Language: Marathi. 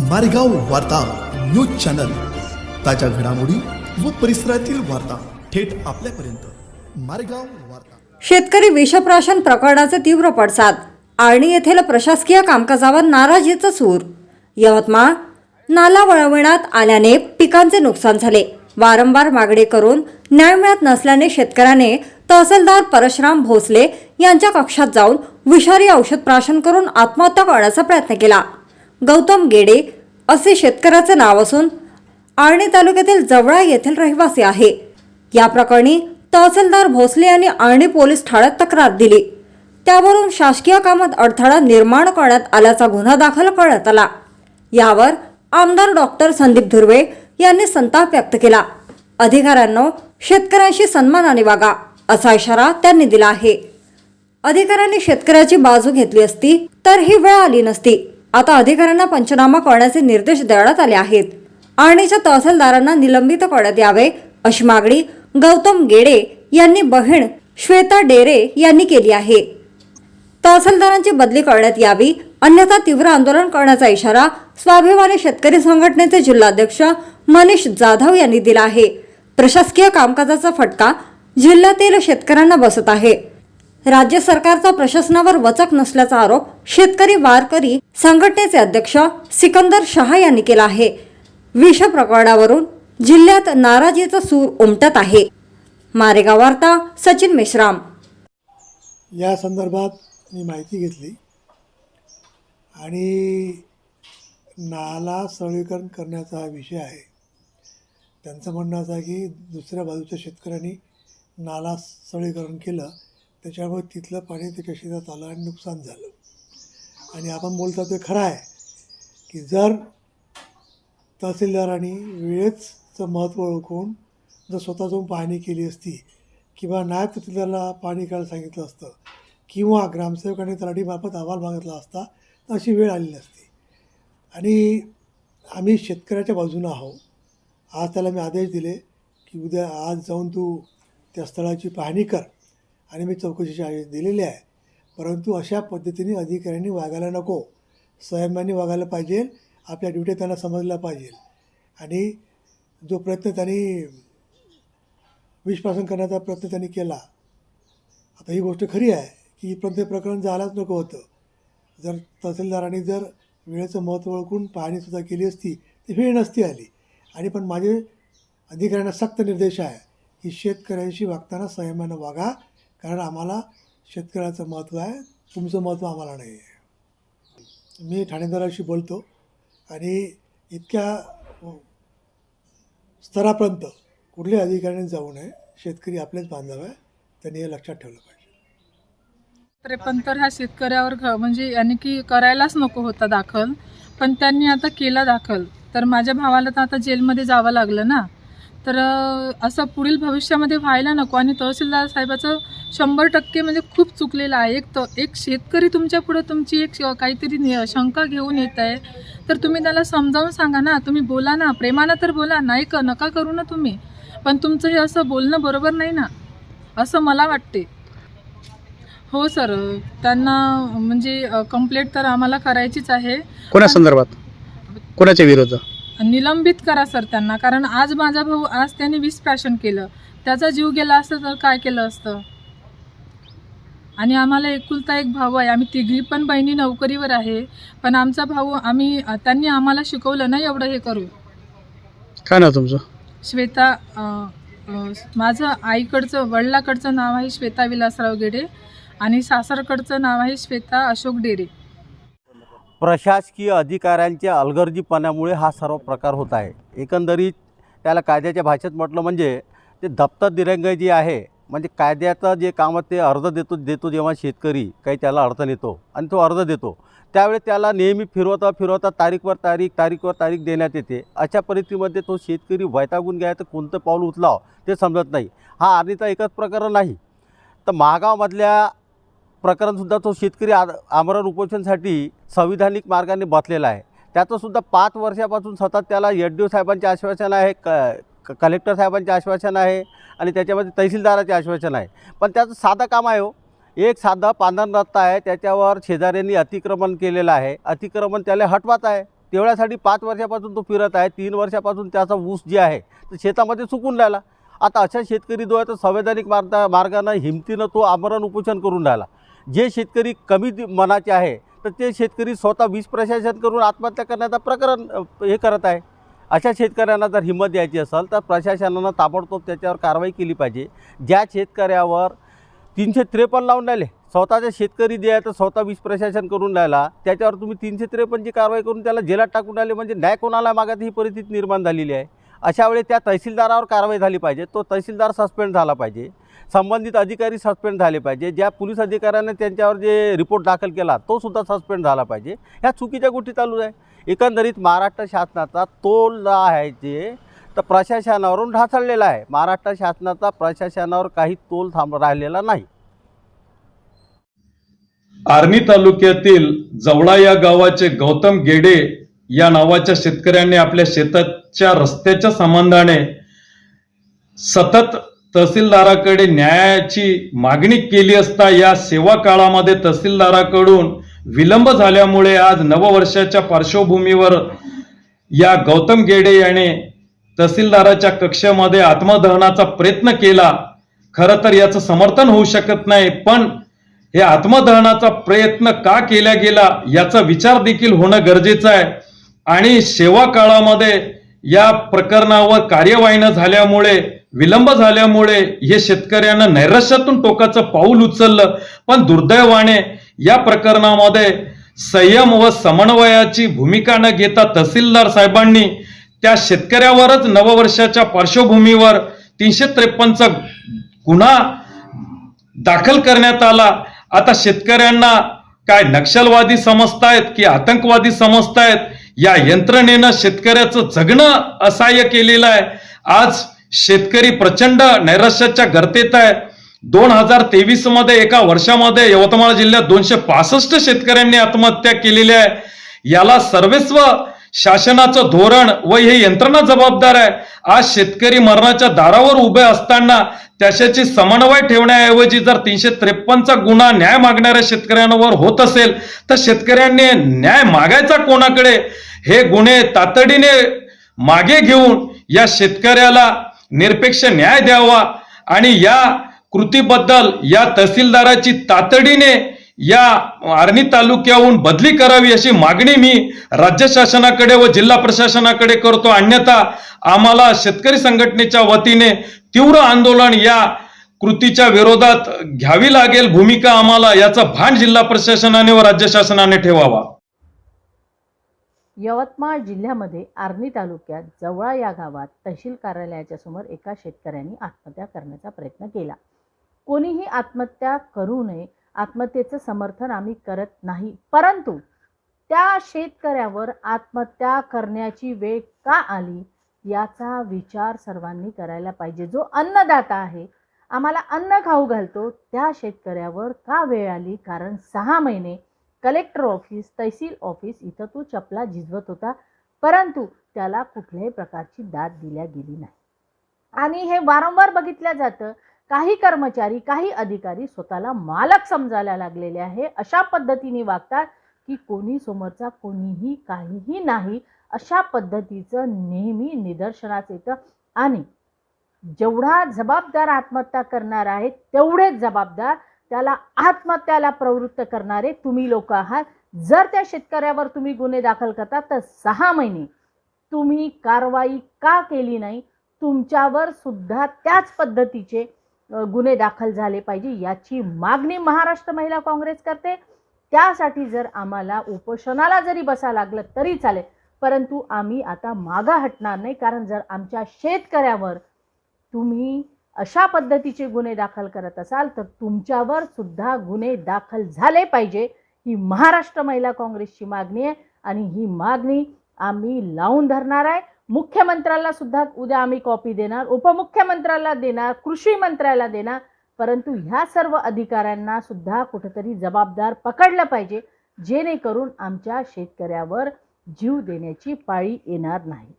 मारेगाव वार्ता न्यूज चॅनल. ताज्या घडामोडी व परिसरातील वार्ता थेट आपल्यापर्यंत. मारेगाव वार्ता. शेतकरी विषप्राशन प्रकरणाचे तीव्र पडसाद. आर्णी येथील प्रशासकीय कामकाजावर नाराजीचं सूर. यवतमाळ नाला वळविण्यात आल्याने पिकांचे नुकसान झाले. वारंवार मागणी करून न्याय मिळत नसल्याने शेतकऱ्याने तहसीलदार परशुराम भोसले यांच्या कक्षात जाऊन विषारी औषध प्राशन करून आत्महत्या करण्याचा प्रयत्न केला. गौतम गेडे असे शेतकऱ्याचे नाव असून आर्णी तालुक्यातील जवळा येथील रहिवासी आहे. या प्रकरणी तहसीलदार भोसले यांनी आर्णी पोलीस ठाण्यात तक्रार दिली. त्यावरून शासकीय कामात अडथळा निर्माण करण्यात आल्याचा गुन्हा दाखल करण्यात आला. यावर आमदार डॉक्टर संदीप धुर्वे यांनी संताप व्यक्त केला. अधिकाऱ्यांनो शेतकऱ्यांशी सन्मानाने वागा असा इशारा त्यांनी दिला आहे. अधिकाऱ्यांनी शेतकऱ्याची बाजू घेतली असती तर ही वेळ आली नसती. आता अधिकाऱ्यांना पंचनामा करण्याचे निर्देश देण्यात आले आहेत. आणीच्या तहसीलदारांना निलंबित करण्यात यावे अशी मागणी गौतम गेडे यांनी बहीण श्वेता डेरे यांनी केली आहे. तहसीलदारांची बदली करण्यात यावी अन्यथा तीव्र आंदोलन करण्याचा इशारा स्वाभिमानी शेतकरी संघटनेचे जिल्हाध्यक्ष मनीष जाधव यांनी दिला आहे. प्रशासकीय कामकाजाचा फटका जिल्ह्यातील शेतकऱ्यांना बसत आहे. राज्य सरकारचा प्रशासनावर वचक नसल्याचा आरोप शेतकरी वारकरी संघटनेचे अध्यक्ष सिकंदर शहा यांनी केला आहे. विष प्रकरणावरून जिल्ह्यात नाराजीचा सूर उमटत आहे. मारेगाव वार्ता सचिन मेश्राम. या संदर्भात मी माहिती घेतली आणि नाला सरळीकरण करण्याचा हा विषय आहे. त्यांचं म्हणणं असं आहे की दुसऱ्या बाजूच्या शेतकऱ्यांनी नाला सरळीकरण केलं त्याच्यामुळे तिथलं पाणी त्याच्या शेतात आलं आणि नुकसान झालं. आणि आपण बोलतो ते खरं आहे की जर तहसीलदारांनी वेळेचं महत्त्व ओळखून जर स्वतः जाऊन पाहणी केली असती किंवा नायब तहसीलदारला पाणी करायला सांगितलं असतं किंवा ग्रामसेवकांनी तलाठीमार्फत अहवाल मागितला असता तर अशी वेळ आली नसती. आणि आम्ही शेतकऱ्याच्या बाजूनं आहोत. आज त्याला मी आदेश दिले की उद्या आज जाऊन तू त्या स्थळाची पाहणी कर. आणि मी चौकशीचे आदेश दिलेले आहे. परंतु अशा पद्धतीने अधिकाऱ्यांनी वागायला नको. संयमाने वागायला पाहिजे आपल्या ड्युटी त्यांना समजल्या पाहिजे. आणि जो प्रयत्न त्यांनी विषपासन करण्याचा प्रयत्न त्यांनी केला. आता ही गोष्ट खरी आहे की इथपर्यंत प्रकरण जायलाच नको होतं. जर तहसीलदारांनी जर वेळेचं महत्त्व ओळखून पाहणीसुद्धा केली असती ती वेळ नसती आली. आणि पण माझे अधिकाऱ्यांना सक्त निर्देश आहे की शेतकऱ्यांशी वागताना संयमानं वागा कारण आम्हाला शेतकऱ्याचं महत्त्व आहे तुमचं महत्त्व आम्हाला नाही आहे. मी ठाणेदाराशी बोलतो आणि इतक्या स्तरापर्यंत कुठल्याही अधिकाऱ्याने जाऊ नये शेतकरी आपलेच बांधव आहे त्यांनी हे लक्षात ठेवलं पाहिजे. त्रेपन्न तर ह्या शेतकऱ्यावर म्हणजे याने की करायलाच नको होता दाखल पण त्यांनी आता केला दाखल. तर माझ्या भावाला तर आता जेलमध्ये जावं लागलं ना. तर असं पुढील भविष्यामध्ये व्हायला नको. आणि तहसीलदार साहेबाचं शंभर टक्के म्हणजे खूप चुकलेलं आहे. एक त एक शेतकरी तुमच्या पुढं तुमची एक काहीतरी शंका घेऊन येत आहे. तर तुम्ही त्याला समजावून सांगा ना. तुम्ही बोला ना. प्रेमानं तर बोला. नाही क नका करू ना तुम्ही. पण तुमचं हे असं बोलणं बरोबर नाही ना. असं मला वाटते. हो सर. त्यांना म्हणजे कंप्लेंट तर आम्हाला करायचीच आहे. कोणा संदर्भात? कोणाच्या विरोध निलंबित करा सर त्यांना. कारण आज माझा भाऊ आज त्यांनी विष प्राशन केलं. त्याचा जीव गेला असतं तर काय केलं असतं? आणि आम्हाला एकुलता एक भाऊ आहे. आम्ही तिघी पण बहिणी नोकरीवर आहे. पण आमचा भाऊ आम्ही त्यांनी आम्हाला शिकवलं नाही एवढं हे करू काय नाव तुमचं? श्वेता अ, अ, माझं आईकडचं वडिलाकडचं नाव आहे श्वेता विलासराव गेडे आणि सासरकडचं नाव आहे श्वेता अशोक डेरे. प्रशासकीय अधिकाऱ्यांच्या अलगर्जीपणामुळे हा सर्व प्रकार होत आहे. एकंदरीत त्याला कायद्याच्या भाषेत म्हटलं म्हणजे ते दप्तर दिरंगाई जी आहे म्हणजे कायद्याचं जे काम ते अर्ज देतो देतो जेव्हा शेतकरी काही त्याला अडचण येतो आणि तो अर्ज देतो. त्यावेळी त्याला नेहमी फिरवता फिरवता तारीखवर तारीख तारीखवर तारीख देण्यात येते. अशा परिस्थितीमध्ये तो शेतकरी वैतागून घ्या तर कोणतं पाऊल उचलावं ते समजत नाही. हा आर्नीचा एकच प्रकरण नाही. तर महागावमधल्या प्रकरणसुद्धा तो शेतकरी आ आमरण उपोषणसाठी संविधानिक मार्गाने बसलेला आहे. त्याचंसुद्धा पाच वर्षापासून सतत त्याला एड साहेबांचे आश्वासन आहे क क- कलेक्टर साहेबांचे आश्वासन आहे आणि त्याच्यामध्ये तहसीलदाराचे आश्वासन आहे. पण त्याचं साधं काम आहे हो. एक साधा पांधन रस्ता आहे त्याच्यावर शेजाऱ्यांनी अतिक्रमण केलेलं आहे. अतिक्रमण त्याला हटवायचं आहे. तेवढ्यासाठी पाच वर्षापासून तो फिरत आहे. तीन वर्षापासून त्याचा ऊस जे आहे तो शेतामध्ये सुकून राहिला. आता अशा शेतकरी जो आहे तो संवैधानिक मार्ग मार्गानं हिमतीनं तो आमरण उपोषण करून राहिला. जे शेतकरी कमी दि- मनाचे आहे तर ते शेतकरी स्वतः वीज प्रशासन करून आत्महत्या करण्याचा प्रकरण हे करत आहे. अशा शेतकऱ्यांना जर हिंमत द्यायची असेल तर प्रशासनानं ताबडतोब त्याच्यावर कारवाई केली पाहिजे. ज्या शेतकऱ्यावर तीनशे त्रेपन्न लावून राहिले स्वतःचे शेतकरी जे आहे तर स्वतः वीज प्रशासन करून राहिला त्याच्यावर तुम्ही तीनशे त्रेपन्नची कारवाई करून त्याला जेलात टाकून राहिले म्हणजे न्याय कोणाला मागात ही परिस्थिती निर्माण झालेली आहे? अशा वेळी त्या तहसीलदारावर कारवाई झाली पाहिजे. तो तहसीलदार सस्पेंड झाला पाहिजे. संबंधित अधिकारी सस्पेंड झाले पाहिजे. ज्या पोलीस अधिकाऱ्याने त्यांच्यावर जे रिपोर्ट दाखल केला तो सुद्धा सस्पेंड झाला पाहिजे. ह्या चुकीच्या गोष्टी चालू आहे. एकंदरीत महाराष्ट्र शासनाचा तोल आहे जे तर प्रशासनावरून ढासळलेला आहे. महाराष्ट्र शासनाचा प्रशासनावर काही तोल थांब राहिलेला नाही. आर्णी तालुक्यातील जवळा या गावाचे गौतम गेडे या नावाच्या शेतकऱ्यांनी आपल्या शेताच्या रस्त्याच्या संबंधाने सतत तहसीलदाराकडे न्यायाची मागणी केली असता या सेवा काळामध्ये तहसीलदाराकडून विलंब झाल्यामुळे आज नववर्षाच्या पार्श्वभूमीवर या गौतम गेडे याने तहसीलदाराच्या कक्षामध्ये आत्मदहनाचा प्रयत्न केला. खरं तर याचं समर्थन होऊ शकत नाही पण हे आत्मदहनाचा प्रयत्न का केला गेला याचा विचार देखील होणं गरजेचं आहे. आणि सेवा काळामध्ये या प्रकरणावर कार्यवाही न झाल्यामुळे विलंब झाल्यामुळे हे शेतकऱ्यांना नैराश्यातून टोकाचं पाऊल उचललं. पण दुर्दैवाने या प्रकरणामध्ये संयम व समन्वयाची भूमिका न घेता तहसीलदार साहेबांनी त्या शेतकऱ्यावरच नववर्षाच्या पार्श्वभूमीवर तीनशे त्रेपन्नचा गुन्हा दाखल करण्यात आला. आता शेतकऱ्यांना काय नक्षलवादी समजतायत की आतंकवादी समजतायत? या यंत्रणेनं शेतकऱ्याचं जगणं असहाय्य केलेलं आहे. आज शेतकरी प्रचंड नैराश्याच्या गर्तेत आहे. दोन हजार तेवीसमध्ये एका वर्षामध्ये यवतमाळ जिल्ह्यात दोनशे पासष्ट शेतकऱ्यांनी आत्महत्या केलेली आहे. याला सर्वस्व शासनाचं धोरण व हे यंत्रणा जबाबदार आहे. आज शेतकरी मरणाच्या दारावर उभे असताना त्याच्याची समन्वय ठेवण्याऐवजी जर तीनशे त्रेपन्नचा गुन्हा न्याय मागणाऱ्या शेतकऱ्यांवर होत असेल तर शेतकऱ्यांनी न्याय मागायचा कोणाकडे? हे गुन्हे तातडीने मागे घेऊन या शेतकऱ्याला निरपेक्ष न्याय द्यावा आणि या कृतीबद्दल या तहसीलदाराची तातडीने या आर्णी तालुक्याहून बदली करावी अशी मागणी मी राज्य शासनाकडे व जिल्हा प्रशासनाकडे करतो. अन्यथा आम्हाला शेतकरी संघटनेच्या वतीने तीव्र आंदोलन या कृतीच्या विरोधात घ्यावी लागेल. भूमिका आम्हाला याचा भान जिल्हा प्रशासनाने व राज्य शासनाने ठेवावा. यवतमाळ जिल्ह्यामध्ये आर्णी तालुक्यात जवळा या गावात तहसील कार्यालयाच्या समोर एका शेतकऱ्यांनी आत्महत्या करण्याचा प्रयत्न केला. कोणीही आत्महत्या करू नये आत्महत्येचं समर्थन आम्ही करत नाही परंतु त्या शेतकऱ्यावर आत्महत्या करण्याची वेळ का आली याचा विचार सर्वांनी करायला पाहिजे. जो अन्नदाता आहे आम्हाला अन्न खाऊ घालतो त्या शेतकऱ्यावर का वेळ आली? कारण सहा महिने कलेक्टर ऑफिस तहसील ऑफिस इथं तो चपला झिजवत होता परंतु त्याला कुठल्याही प्रकारची दाद दिल्या गेली नाही. आणि हे वारंवार बघितलं जातं काही कर्मचारी काही अधिकारी स्वतःला मालक समजायला लागलेले आहे अशा पद्धतीने वागतात की कोणी समोरचा कोणीही काहीही नाही अशा पद्धतीचं नेहमी निदर्शनास येतं. आणि जेवढा जबाबदार आत्महत्या करणार आहे तेवढेच जबाबदार त्याला आत्महत्याला प्रवृत्त करणारे तुम्ही लोक आहात. जर त्या शेतकऱ्यावर तुम्ही गुन्हे दाखल करता तर सहा महिने. तुम्ही कारवाई का केली नाही? तुमच्यावर सुद्धा त्याच पद्धतीचे गुन्हे दाखल झाले पाहिजे याची मागणी महाराष्ट्र महिला काँग्रेस करते. त्यासाठी जर आम्हाला उपोषणाला जरी बसा लागलं तरी चालेल. परंतु आम्ही आता मागं हटणार नाही कारण जर आमच्या शेतकऱ्यावर तुम्ही अशा पद्धतीचे गुन्हे दाखल करत असाल तर तुमच्यावर सुद्धा गुन्हे दाखल झाले पाहिजे. ही महाराष्ट्र महिला काँग्रेसची मागणी आहे आणि ही मागणी आम्ही लावून धरणार आहे. मुख्यमंत्र्याला सुद्धा उद्या आम्ही कॉपी देणार उपमुख्यमंत्र्याला देणार कृषी मंत्र्याला देणार परंतु ह्या सर्व अधिकाऱ्यांना सुद्धा कुठेतरी जबाबदार पकडलं पाहिजे जेणेकरून आमच्या शेतकऱ्यावर जीव देण्याची पाळी येणार नाही.